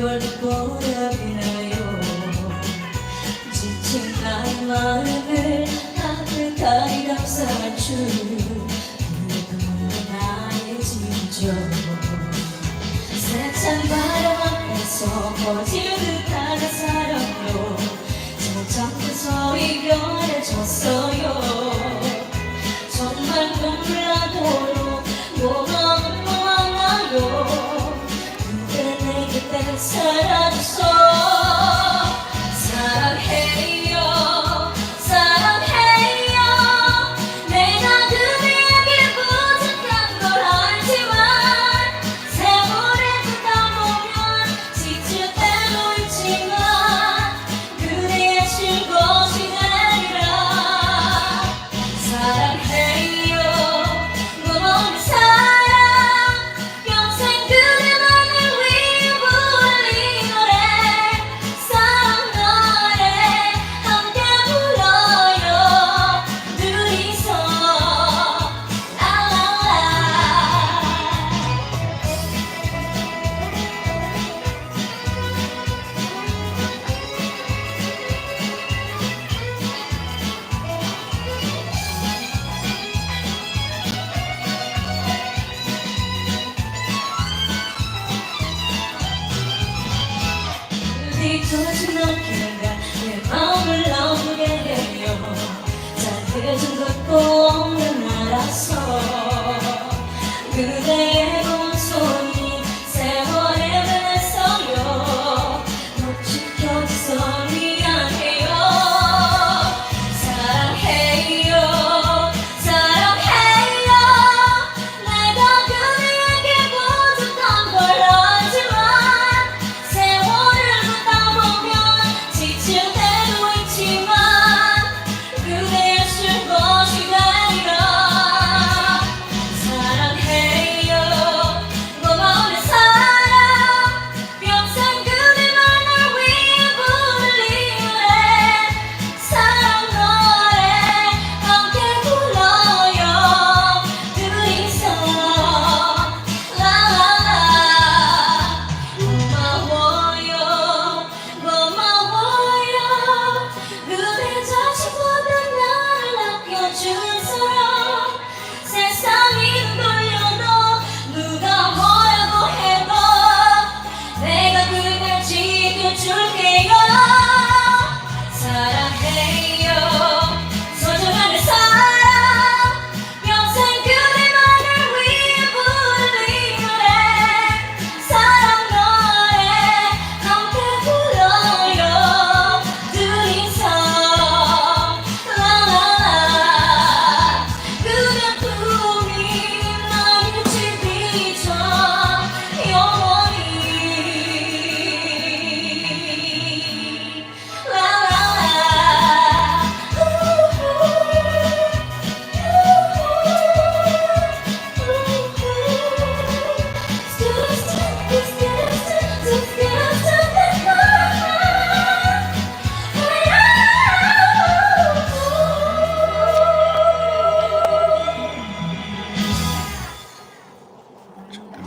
별보람이나요. 지친 나의 마음을 따뜻하게 감싸줄 물들은 나의 진정. 세찬 바람 앞에서 거지듯 다가살아 still can.